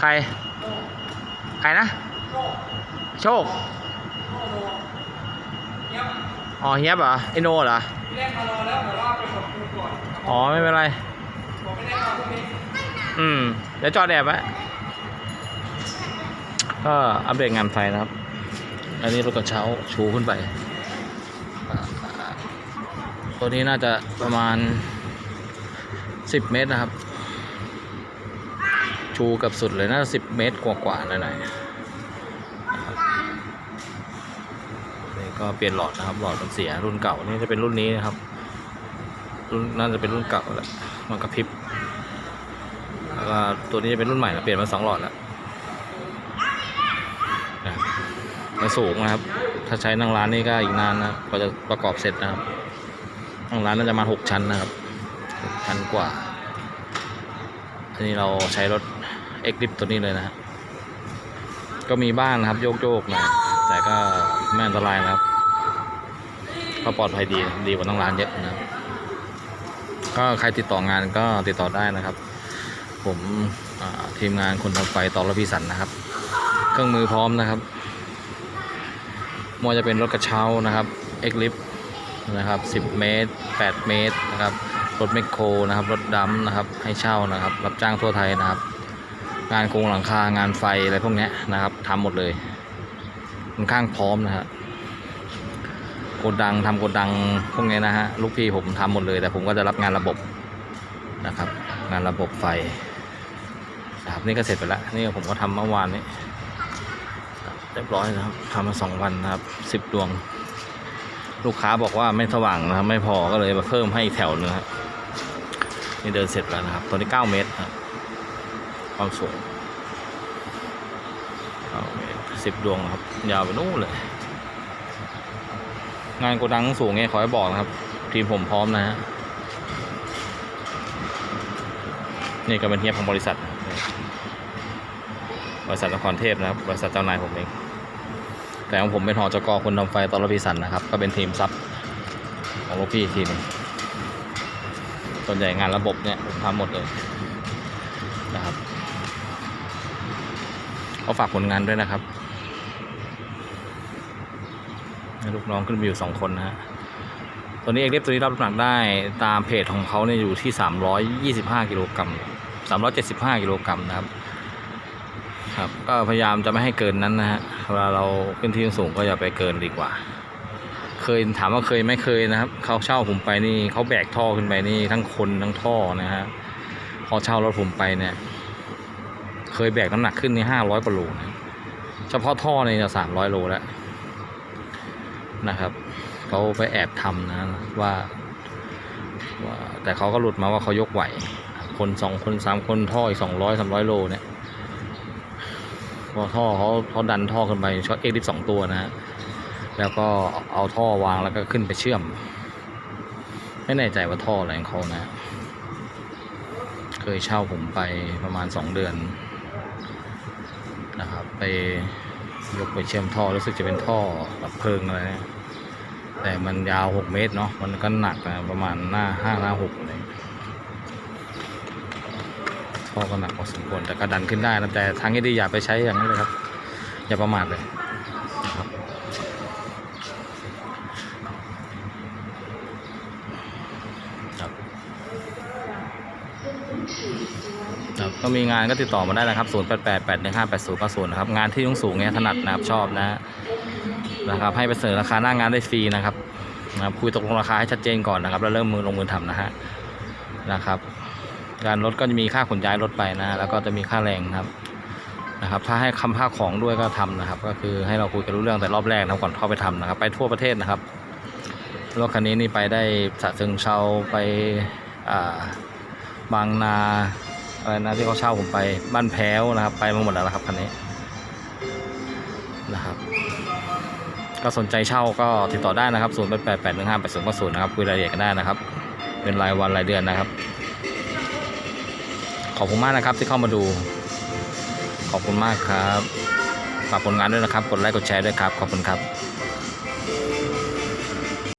ใคร ใครนะ โชค อ๋อเฮียบเหรอไอโนเหรออ๋อไม่เป็นไร อืม เดี๋ยวจอดแอบไว้ก็อัปเดตงานไฟนะครับ อันนี้รถกระเช้าชูขึ้นไป ตัวนี้น่าจะประมาณสิบเมตรนะครับ ชูกับสุดเลยน่าจะสิบเมตรกว่าๆหน่อยๆนะครับนี่ก็เปลี่ยนหลอดนะครับ หลอดมันเสียรุ่นเก่านี่จะเป็นรุ่นนี้นะครับ รุ่นน่าจะเป็นรุ่นเก่าแหละมันกระพริบแล้วก็ตัวนี้จะเป็นรุ่นใหม่แล้วเปลี่ยนมาสองหลอดแล้วนะมันสูงนะครับ ถ้าใช้นั่งร้านนี่ก็อีกนานนะกว่าจะประกอบเสร็จนะครับนั่งร้านน่าจะมาหกชั้นนะครับหกชั้นกว่าอันนี้เราใช้รถ เอ็กดิฟตัวนี้เลยนะฮะก็มีบ้างนะครับโยกโยกๆหน่อยแต่ก็ไม่อันตรายนะครับก็ปลอดภัยดีดีกว่านั่งร้านเยอะนะครับก็ใครติดต่องานก็ติดต่อได้นะครับ ผมทีมงานคนทำไฟต่อรพีสันนะครับ เครื่องมือพร้อมนะครับไมว่าจะเป็นรถกระเช้านะครับเอ็กลิฟนะครับ 10 เมตร 8 เมตรนะครับรถแมคโครนะครับ รถดำนะครับ ให้เช่านะครับ รับจ้างทั่วไทยนะครับ งานโครงหลังคางานไฟอะไรพวกนี้นะครับทำหมดเลยค่อนข้างพร้อมนะฮะโกดังทำโกดังพวกนี้นะฮะลูกพี่ผมทำหมดเลย แต่ผมก็จะรับงานระบบนะครับ งานระบบไฟนะครับนี่ก็เสร็จไปแล้วนี่ผมก็ทำเมื่อวานนี้เรียบร้อยนะครับทำมาสองวันนะครับสิบดวง ลูกค้าบอกว่าไม่สว่างนะครับไม่พอก็เลยมาเพิ่มให้แถวนึงครับนี่เดินเสร็จแล้วนะครับ ตัวนี้เก้าเมตร ความสูงเก้าเมตรสิบดวงนะครับ ยาวไปนู่นเลย งานโกดังสูงไงขอให้บอกนะครับ ทีมผมพร้อมนะฮะนี่ก็เป็นเฮียของบริษัท บริษัทนครเทพนะครับ บริษัทเจ้านายผมเอง แต่ของผมเป็นหอจกคนทำไฟตอนรพิสันนะครับ ก็เป็นทีมซับของลูกพี่ทีนึงส่วนใหญ่งานระบบเนี่ยผมทำหมดเลยนะครับ ก็ฝากผลงานด้วยนะครับลูกน้องขึ้นมาอยู่สองคนนะฮะตัวนี้เอ็กเล็ตัวนี้รับน้ำหนักได้ตามเพจของเขาเนี่ยอยู่ที่325กิโลกรัม375กิโลกรัมนะครับครับก็พยายามจะไม่ให้เกินนั้นนะฮะเวลาเราขึ้นที่สูงก็อย่าไปเกินดีกว่า เคยถามว่าเคยไม่เคยนะครับเขาเช่าผมไปนี่เขาแบกท่อขึ้นไปนี่ทั้งคนทั้งท่อนะฮะเขาเช่ารถผมไปเนี่ย เคยแบกน้ำหนักขึ้นนี่500กว่าโลนะเฉพาะท่อเนี่ยจะ300โลแล้วนะครับเขาไปแอบทำนะว่าว่า แต่เขาก็หลุดมาว่าเขายกไหว คนสองคนสามคนท่ออีกสองร้อยสามร้อยโลเนี่ยพอท่อเขาเขาดันท่อขึ้นไปช็อตเอ็กดิสองตัวนะฮะแล้วก็เอาท่อวางแล้วก็ขึ้นไปเชื่อม ไม่แน่ใจว่าท่ออะไรของเขานะ เคยเช่าผมไปประมาณสองเดือน นะครับ ไปยกไปเชื่อมท่อรู้สึกจะเป็นท่อดับเพลิงอะไรนะแต่มันยาว 6 เมตรเนาะมันก็หนักนะประมาณหน้าห้าหน้าหกเลยท่อก็หนักพอสมควรแต่ก็ดันขึ้นได้นะแต่ทางที่ดีอย่าไปใช้อย่างนั้นเลยครับ อย่าประมาทเลยนะครับ ครับก็มีงานก็ติดต่อมาได้นะครับ 0 8 8 8 1 5 8 0 9 0นะครับ งานที่ยุ่งสูงเนี้ยถนัดนะครับ ชอบนะนะครับ ให้ไปเสนอราคาหน้างานได้ฟรีนะครับนะครับคุยตกลงราคาให้ชัดเจนก่อนนะครับ แล้วเริ่มมือลงมือทำนะฮะ นะครับ การรถก็จะมีค่าขนย้ายรถไปนะ แล้วก็จะมีค่าแรงครับ นะครับ ถ้าให้คำภาคของด้วยก็ทำนะครับ ก็คือให้เราคุยกันรู้เรื่องแต่รอบแรกนะก่อนเข้าไปทำนะครับ ไปทั่วประเทศนะครับ รถคันนี้นี่ไปได้สะเชิงเชาไป อ่า บางนาอะไรนะที่เขาเช่าผมไปบ้านแพ้วนะครับ ไปมาหมดแล้วนะครับคันนี้นะครับก็สนใจเช่าก็ติดต่อได้นะครับ 0 8 8 8 1 5 8 0 9 0นะครับคุยรายละเอียดกันได้นะครับ เป็นรายวันรายเดือนนะครับ ขอบคุณมากนะครับที่เข้ามาดู ขอบคุณมากครับ ฝากผลงานด้วยนะครับ กดไลค์กดแชร์ด้วยครับ ขอบคุณครับ